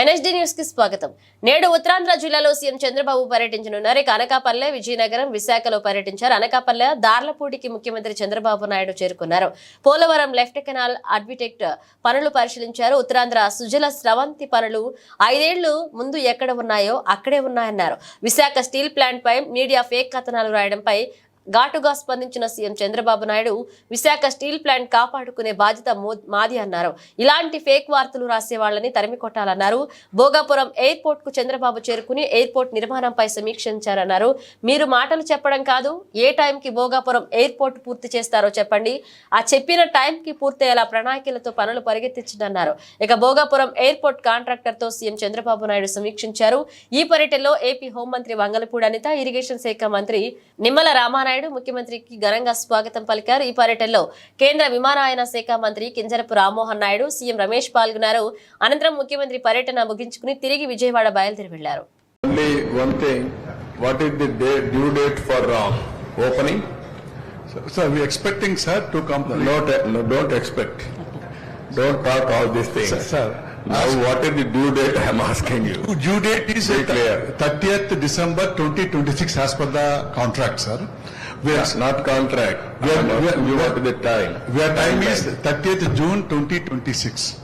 NSD న్యూస్కి స్వాగతం. నేడు ఉత్తరాంధ్ర జిల్లాలో సీఎం చంద్రబాబు పర్యటించనున్నారు. ఇక అనకాపల్లె విజయనగరం విశాఖలో పర్యటించారు. అనకాపల్లె దార్లపూడికి ముఖ్యమంత్రి చంద్రబాబు నాయుడు చేరుకున్నారు. పోలవరం లెఫ్ట్ కెనాల్ అడ్విటెక్ట్ పనులు పరిశీలించారు. ఉత్తరాంధ్ర సుజల స్రవంతి పనులు ఐదేళ్ళు ముందు ఎక్కడ ఉన్నాయో అక్కడే ఉన్నాయన్నారు. విశాఖ స్టీల్ ప్లాంట్ పై మీడియా ఫేక్ కథనాలు రాయడంపై ఘాటుగా స్పందించిన CM Chandrababu Naidu Visakha steel plant కాపాడుకునే బాధ్యత మాది అన్నారు. ఇలాంటి ఫేక్ వార్తలు రాసే వాళ్ళని తరిమి కొట్టాలన్నారు. భోగాపురం ఎయిర్పోర్ట్కు చంద్రబాబు చేరుకుని ఎయిర్పోర్ట్ నిర్మాణంపై సమీక్షించారన్నారు. మీరు మాటలు చెప్పడం కాదు ఏ టైంకి భోగాపురం ఎయిర్పోర్ట్ పూర్తి చేస్తారో చెప్పండి. ఆ చెప్పిన టైంకి పూర్తయ్యేలా ప్రణాళికలతో పనులు పరిగెత్తించిందన్నారు. ఇక భోగాపురం ఎయిర్పోర్ట్ కాంట్రాక్టర్తో సీఎం చంద్రబాబు నాయుడు సమీక్షించారు. ఈ పర్యటనలో ఏపీ హోంమంత్రి వంగలపూడి అనిత ఇరిగేషన్ శాఖ మంత్రి నిమ్మల రామానాయుడు నాయుడు ముఖ్యమంత్రికి ఘనంగా స్వాగతం పలికారు. ఈ పర్యటనలో కేంద్ర విమానయాన శాఖ మంత్రి కింజరపు రామ్మోహన్ నాయుడు సీఎం రమేష్ పాల్గొన్నారు. అనంతరం ముఖ్యమంత్రి పర్యటన ముగించుకుని తిరిగి విజయవాడ బయలుదేరి వెళ్ళారు Now, what is the due date I am asking you? Due date is 30th December 2026 as per the contract, sir. Are, Not contract. We are- we are- you the time? we are time is thirtieth June twenty twenty-six.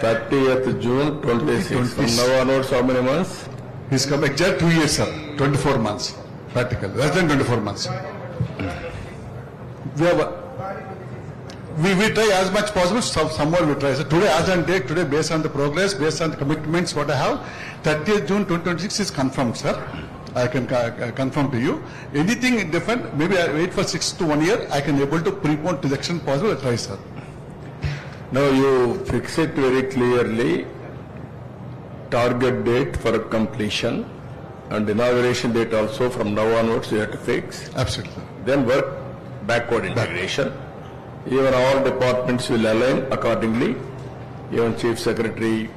Thirtieth June 2026. From now onwards, how many months? He's come exact two years, sir, twenty-four months, practical, less than twenty-four months. We have, we, we try as much possible, some, somewhat we try. So today, as on date, today, based on the progress, based on the commitments what I have, thirtieth June twenty twenty-six is confirmed, sir. I can uh, confirm to you. Anything different, maybe I wait for six to one year, I can able to prepone extent possible, I try, sir. No, you fix it very clearly, target date for completion and inauguration date also from now onwards you have to fix. Absolutely. Then work backward integration. Even all departments will align accordingly. Even chief secretary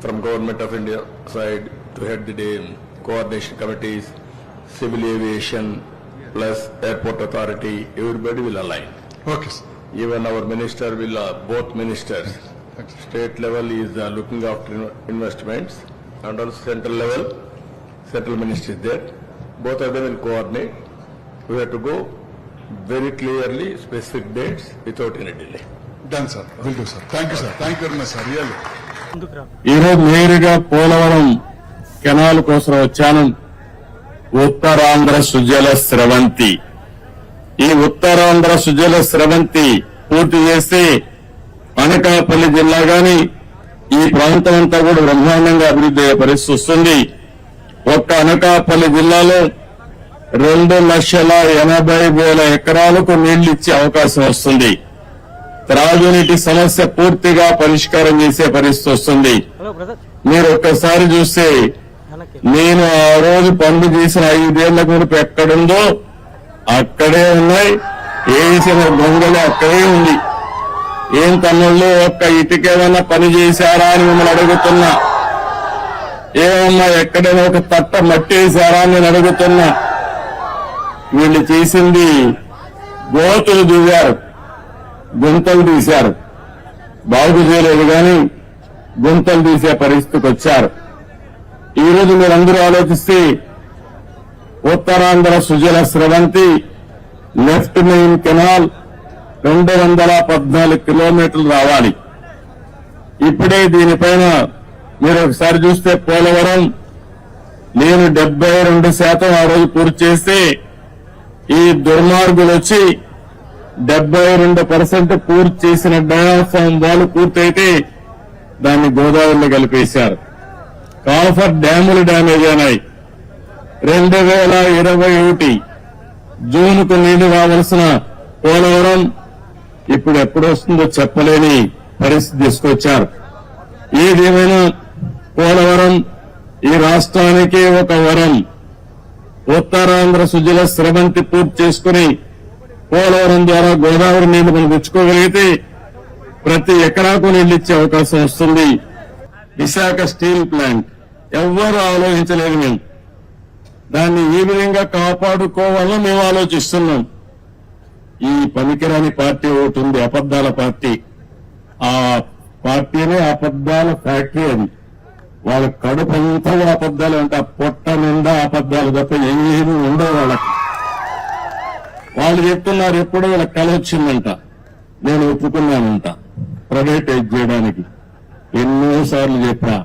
from government of India side to head the day coordination committees, civil aviation plus airport authority, everybody will align. Okay, sir. Even our minister will, uh, both ministers, state level is uh, looking after in- investments and also central level, central ministry is there. Both of them will coordinate. We have to go very clearly specific dates without any delay. Done, sir. Will do, sir. Thank you, sir. Thank you very much, sir, really. ఈరోజు నేరుగా Polavaram Canal కోసం వచ్చాను. ఉత్తరాంధ్ర సుజల స్రవంతి. ఈ ఉత్తరాంధ్ర సుజల స్రవంతి పూర్తి చేస్తే అనకాపల్లి జిల్లా గాని ఈ ప్రాంతం అంతా కూడా బ్రహ్మాండంగా అభివృద్ధి అయ్యే పరిస్థితి వస్తుంది. ఒక్క అనకాపల్లి జిల్లాలో రెండు లక్షల ఎనభై వేల ఎకరాలకు నీళ్ళు ఇచ్చే అవకాశం వస్తుంది. త్రాగునీటి సమస్య పూర్తిగా పరిష్కారం చేసే పరిస్థితి వస్తుంది. మీరు ఒక్కసారి చూస్తే నేను ఆ రోజు పనులు చేసిన ఐదేళ్ళ మునుపు ఎక్కడుందో అక్కడే ఉన్నాయి. వేసిన గొంగలు అక్కడే ఉంది. ఏం తమ్ముళ్ళు ఒక్క ఇటుకేమైనా పని చేశారా అని మిమ్మల్ని అడుగుతున్నా. ఏమన్నా ఎక్కడైనా ఒక తట్ట మట్టి వేశారా అని నేను అడుగుతున్నా. వీళ్ళు చేసింది గోతులు దిగారు గుంతలు తీశారు. బాగు చేయలేదు కానీ గుంతలు తీసే పరిస్థితికి వచ్చారు. ఈ రోజు మీరందరూ ఆలోచిస్తే Uttarandhra Sujala Sravanthi left main canal రెండు వందల పద్నాలుగు కిలోమీటర్లు రావాలి. ఇప్పుడే దీనిపైన మీరు ఒకసారి చూస్తే పోలవరం నేను డెబ్బై రెండు శాతం ఆ రోజు పూర్తి చేస్తే ఈ దుర్మార్గులు వచ్చి డెబ్బై రెండు పర్సెంట్ పూర్తి చేసిన డయాఫామ్ వాళ్ళు పూర్తయితే దాన్ని గోదావరిలో కలిపేశారు. కాఫర్ డ్యాములు డ్యామేజ్ అయినాయి. రెండు వేల ఇరవై ఒకటి జూన్కు నీళ్ళు రావాల్సిన పోలవరం ఇప్పుడు ఎప్పుడు వస్తుందో చెప్పలేని పరిస్థితి తీసుకొచ్చారు. ఏదేమైనా పోలవరం ఈ రాష్ట్రానికి ఒక వరం. ఉత్తరాంధ్ర సుజల స్రవంతి పూర్తి చేసుకుని పోలవరం ద్వారా గోదావరి నీళ్ళు మనం తెచ్చుకోగలిగితే ప్రతి ఎకరాకు నీళ్ళు ఇచ్చే అవకాశం వస్తుంది. Visakha steel plant. ఎవ్వరూ ఆలోచించలేదు మేము. దాన్ని ఈ విధంగా కాపాడుకోవాలని మేము ఆలోచిస్తున్నాం. ఈ పనికిరాని పార్టీ ఒకటి ఉంది అబద్దాల పార్టీ. ఆ పార్టీనే అబద్దాల ఫ్యాక్టరీ అది వాళ్ళ కడుపు అంతా కూడా అబద్ధాలు అంటే ఆ పొట్ట నిండా అబద్దాలు తప్ప ఏమీ ఉండవు వాళ్ళకి. వాళ్ళు చెప్తున్నారు ఎప్పుడో వీళ్ళ కల వచ్చిందంట. నేను ఒప్పుకున్నానంట. ప్రైవేటైజ్ చేయడానికి. ఎన్నోసార్లు చెప్పా.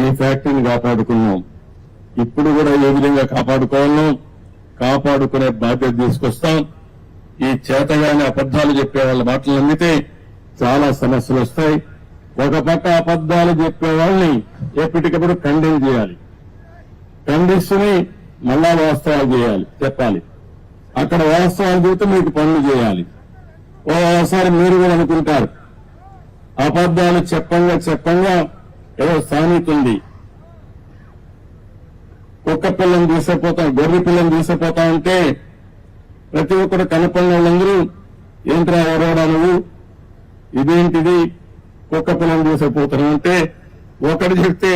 ఈ ఫ్యాక్టరీని కాపాడుకున్నాం? ఇప్పుడు కూడా ఏ విధంగా కాపాడుకోవాలో కాపాడుకునే బాధ్యత తీసుకొస్తాం. ఈ చేతగాని అబద్దాలు చెప్పే వాళ్ళ మాటలు నమ్మితే చాలా సమస్యలు వస్తాయి. ఒక పక్క అబద్దాలు చెప్పే వాళ్ళని ఎప్పటికప్పుడు ఖండన చేయాలి. ఖండిస్తుని మళ్ళా వాస్తవాలు చేయాలి చెప్పాలి. అక్కడ వాస్తవాలు చెబితే మీకు పనులు చేయాలి. ఓసారి మీరు కూడా అనుకుంటారు. అబద్దాలు చెప్పంగా చెప్పంగా ఏదో సామెత ఉంది కుక్క పిల్లని తీసుకుపోతాం గొర్రె పిల్లని తీసుకుపోతా ఉంటే ప్రతి ఒక్కరు కనపడిన వాళ్ళందరూ ఏంట్రా ఎవరోడా నువ్వు? ఇదేంటిది? కుక్క పిల్లని తీసుకుపోతున్నావు అంటే ఒకడు చెప్తే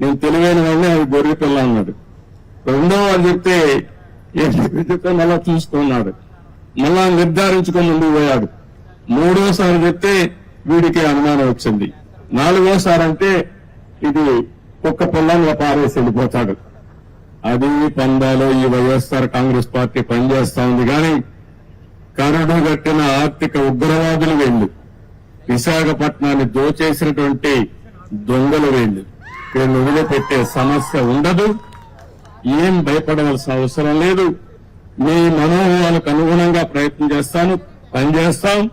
నేను తెలివైన వాడిని అది గొర్రె పిల్ల అన్నాడు. రెండో వాడు చెప్తే ఏంటి చెప్తే మళ్ళా చూసుకున్నాడు మళ్ళా నిర్ధారించుకొని ముందుకు పోయాడు. మూడోసారి చెప్తే వీడికి అనుమానం వచ్చింది. నాలుగోసారి అంటే ఇది కుక్క పిల్లని పారేసి వెళ్ళిపోతాడు. అది పందాలో ఈ వైఎస్ఆర్ కాంగ్రెస్ పార్టీ పనిచేస్తా ఉంది కానీ కరడు కట్టిన ఆర్థిక ఉగ్రవాదులు వీళ్ళు. విశాఖపట్నాన్ని దోచేసినటువంటి దొంగలు వీళ్ళు. వీళ్ళు వదిలిపెట్టే సమస్య ఉండదు. ఏం భయపడవలసిన అవసరం లేదు. మీ మనోభావాలకు అనుగుణంగా ప్రయత్నం చేస్తాను పనిచేస్తాం.